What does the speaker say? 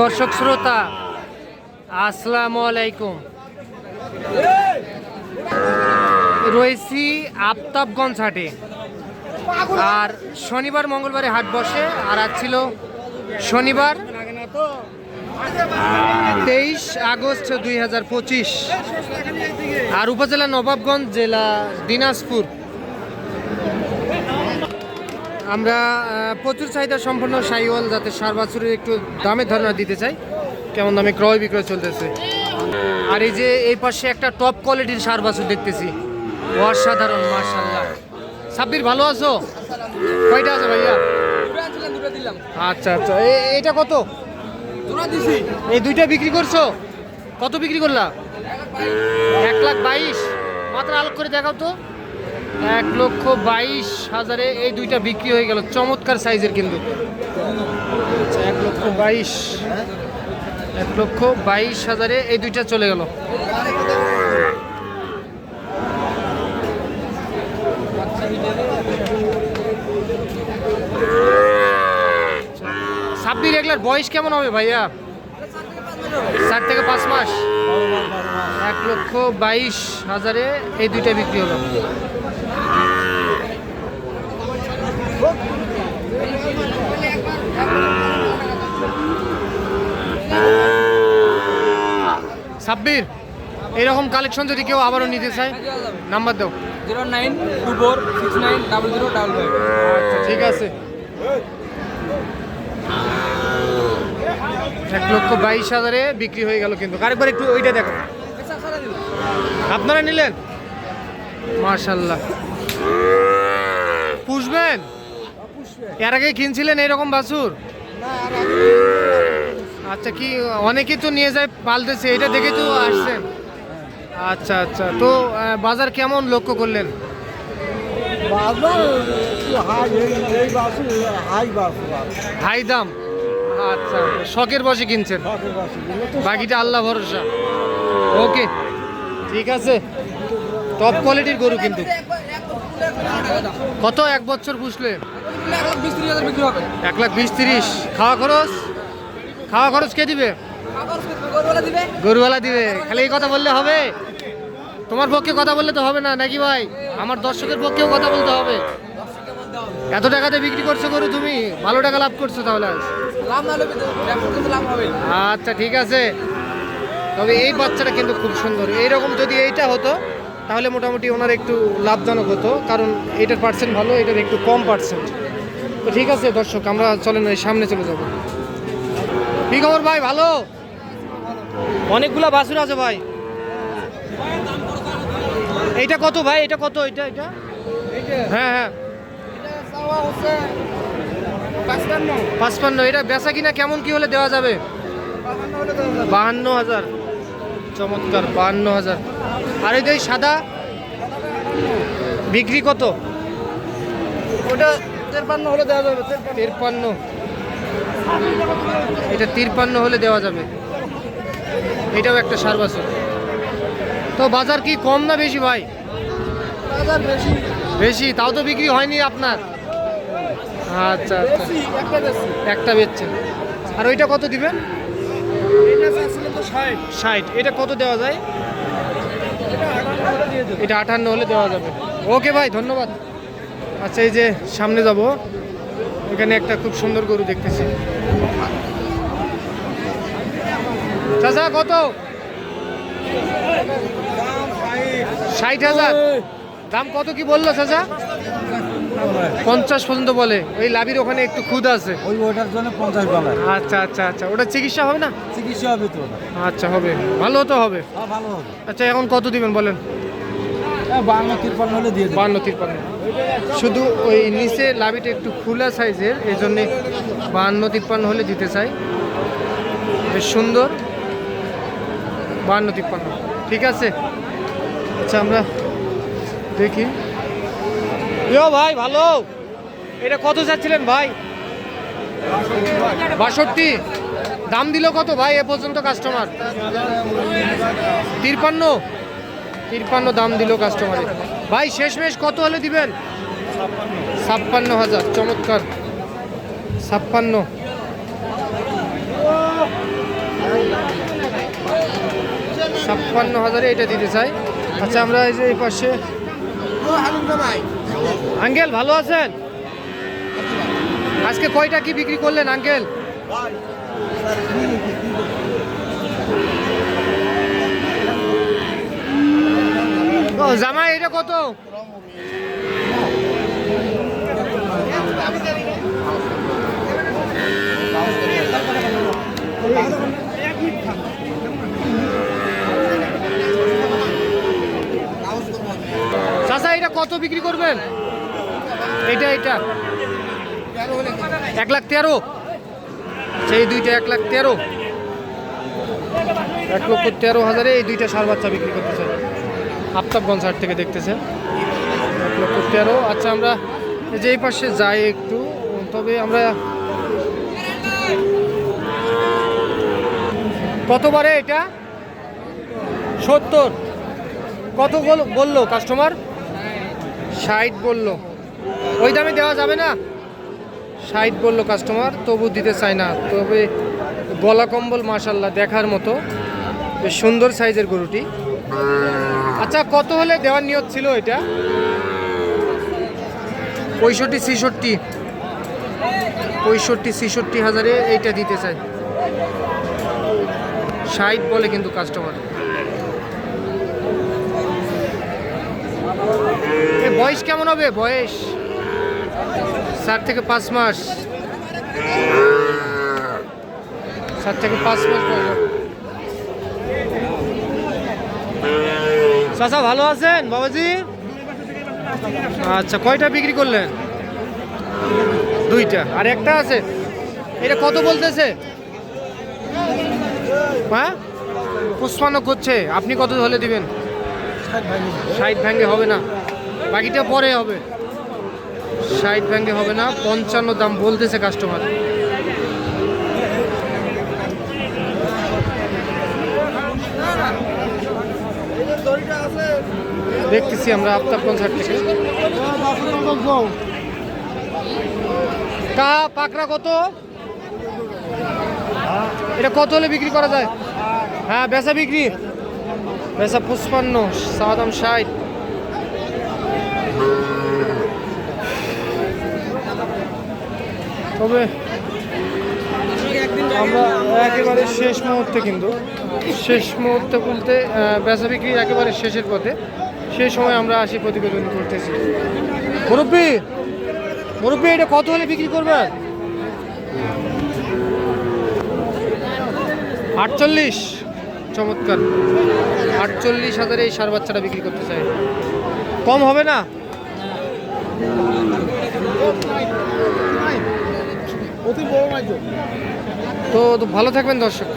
দর্শক শ্রোতা, আসসালামু আলাইকুম। রয়েছি আফতাবগঞ্জ হাটে। আর শনিবার, মঙ্গলবারে হাট বসে। আর আজ ছিল শনিবার, তেইশ আগস্ট দুই হাজার পঁচিশ। আর উপজেলা নবাবগঞ্জ জেলা দিনাজপুর। আমরা প্রচুর চাহিদা সম্পন্ন সাইওয়াল যাতে সার বাছুরের একটু দামের ধারণা দিতে চাই। কেমন দামে ক্রয় বিক্রয় চলতেছে। আর এই যে এই পাশে একটা টপ কোয়ালিটির সার বাছুর দেখতেছি। অসাধারণ মার্শাল্লাহ সাব্বির, ভালো আছো? কয়টা আছে ভাইয়া? আচ্ছা আচ্ছা। এটা কত? এই দুইটা বিক্রি করছ? কত বিক্রি করলা? এক লাখ বাইশ। মাত্র আলোক করে দেখাও তো। এক লক্ষ বাইশ হাজারে এই দুইটা বিক্রি হয়ে গেল। চমৎকার সাইজের কিন্তু। আচ্ছা, এক লক্ষ বাইশ এক লক্ষ বাইশ হাজারে এই দুইটা চলে গেল। সাব্বির এগুলার বয়স কেমন হবে ভাইয়া? চার থেকে পাঁচ মাস। এক লক্ষ বাইশ হাজারে এই দুইটা বিক্রি হলো। সাব্বির এরকম কালেকশন যদি কেউ আবারও নিতে চায় নাম্বার দাও। Zero nine two four six nine double zero double five. আচ্ছা ঠিক আছে। এক লক্ষ বাইশ হাজারে বিক্রি হয়ে গেল কিন্তু। আরেকবার একটু ওইটা দেখো। আপনারা নিলেন? মার্শাল্লাহ পুষবেন? এর আগে কিনছিলেন এরকম বাছুর? আচ্ছা কি অনেকেই তো নিয়ে যায় পালতেছে এটা দেখে তো আসছেন। আচ্ছা আচ্ছা তো বাজার কেমন লক্ষ্য করলেন? হাই দাম? আচ্ছা শখের বসে কিনছেন? বাকিটা আল্লাহ ভরসা। ওকে ঠিক আছে। টপ কোয়ালিটির গরু কিন্তু। কত এক বছর পুষলে এক লাখ বিশ ত্রিশ খাওয়া খরচ? খাওয়া খরচ কে দিবে? গরুওয়ালা দিবে? খালি এই কথা বললে হবে? তোমার পক্ষে কথা বললে তো হবে না নাকি ভাই? আমার দর্শকের পক্ষেও কথা বলতে হবে। এত টাকাতে বিক্রি করছ গরু তুমি? ভালো টাকা লাভ করছ তাহলে আচ্ছা ঠিক আছে। তবে এই বাচ্চাটা কিন্তু খুব সুন্দর। এইরকম যদি এইটা হতো তাহলে মোটামুটি ওনার একটু লাভজনক হতো। কারণ এটার পার্সেন্ট ভালো এটার একটু কম পার্সেন্ট ঠিক আছে, দর্শক, আমরা চলেন ওই সামনে চলে যাব। কি খবর ভাই, ভালো? অনেকগুলা বাছুর আছে ভাই। এইটা কত ভাই? এটা কত? এটা এটা হ্যাঁ হ্যাঁ। পাঁচপান্ন, এটা বেচা কিনা কেমন কি হলে দেওয়া যাবে? বাহান্ন হাজার। চমৎকার, বাহান্ন হাজার। আর এই সাদা? বিক্রি কত? ওটা তেরপান্ন হলে দেওয়া যাবে তিরপান্ন। এটা তিরপান্ন হলে দেওয়া যাবে। এটাও একটা সার বছর। তো বাজার কি কম না বেশি ভাই? বাজার বেশি। বেশি? তাও তো বিক্রি হয়নি আপনার? আচ্ছা আচ্ছা। একটা বেচছেন। আর ওইটা কত দিবেন? ষাট। এটা কত দেওয়া যায়? এটা আটান্ন হলে দেওয়া যাবে। ওকে ভাই ধন্যবাদ। আচ্ছা এই যে সামনে যাব। এখানে একটা খুব সুন্দর গরু দেখতেছি। চাচা কত? ষাট হাজার। দাম কত কি বলল চাচা? পঞ্চাশ পর্যন্ত বলে। ওই লাভির ওখানে একটু খুদ আছে। ওই ওটার জন্য পঞ্চাশ ডলার আচ্ছা আচ্ছা আচ্ছা। ওটা চিকিৎসা হবে না? চিকিৎসা হবে তো আচ্ছা হবে। ভালো তো হবে। হ্যাঁ ভালো হবে। আচ্ছা এখন কত দিবেন বলেন? শুধু ওই নিচে লাভিটা একটু খোলা সাইজের এই জন্যে বান্ন তিপ্পান্ন হলে দিতে চাই। বেশ সুন্দর। বান্ন তিপ্পান্ন। ঠিক আছে? আচ্ছা আমরা দেখি। ইয়ো ভাই, ভালো। এটা কত চাচ্ছিলেন ভাই? বাষট্টি। দাম দিল কত ভাই এ পর্যন্ত কাস্টমার তিরপান্ন তিরপান্ন দাম দিল কাস্টমারে ভাই, শেষমেশ কত হলে দিবেন? ছাপ্পান্ন হাজার, চমৎকার। ছাপ্পান্ন। ছাপ্পান্ন হাজারে এটা দিতে চাই। আচ্ছা আমরা এই যে এই পাশে। আঙ্কেল, ভালো আছেন? আজকে কয়টা কি বিক্রি করলেন, আঙ্কেল? ও, জামাই, এটা কত? চাচা, এটা কত বিক্রি করবেন? এটা এটা। এক লাখ তেরো। সেই দুইটা এক লাখ তেরো। এক লক্ষ তেরো হাজারে এই দুইটা সার বাচ্চা বিক্রি করতেছে। আফতাবগঞ্জ হাট থেকে দেখতেছে এক লক্ষ তেরো। আচ্ছা আমরা এই যে এই পাশে যাই একটু, তবে আমরা কতবারে এটা? সত্তর। কত বল- বলল কাস্টমার ষাট বলল। ওই দামে দেওয়া যাবে না? ষাট বলল কাস্টমার তবু দিতে চায় না। তবে গলা কম্বল মাশাল্লাহ দেখার মতো। সুন্দর সাইজের গরুটি। আচ্ছা কত হলে দেওয়ার নিয়ত ছিল এটা? পঁয়ষট্টি, ছিষট্টি। পঁয়ষট্টি, ছিষট্টি হাজারে এইটা দিতে চাই। ষাট বলে কিন্তু কাস্টমার বয়স কেমন হবে? বয়স চার থেকে পাঁচ মাস। চার থেকে পাঁচ মাস বয়স চাচা, ভালো আছেন? বাবাজি? আচ্ছা কয়টা বিক্রি করলেন? দুইটা। আর একটা আছে? এটা কত বলতেছে? হ্যাঁ? পুষ্পান্ন করছে আপনি কত হলে দিবেন? ষাট ভ্যাঙ্গে হবে না। বাকিটা পরে হবে। ষাট ভ্যাঙ্গে হবে না। পঞ্চান্ন দাম বলতেছে কাস্টমার দেখতেছি আমরা আফতাবগঞ্জ হাট থেকে। কা, পাকড়া কত? এটা কত হলে বিক্রি করা যায়? হ্যাঁ বেচা বিক্রি। বেচা পুষ্পান্ন সাদাম দাম ষাট। তবে আমরা একেবারে শেষ মুহূর্তে কিন্তু, শেষ মুহূর্তে বলতে বেচা বিক্রি একেবারে শেষের পথে। সেই সময় আমরা আসি প্রতিবেদন করতেছি। মুরব্বী মুরব্বী এটা কত হলে বিক্রি করবেন? আটচল্লিশ। চমৎকার। আটচল্লিশ হাজারে এই সার বাচ্চাটা বিক্রি করতে চাই। কম হবে না? অতি বড় নাই তো তো তো ভালো থাকবেন দর্শক।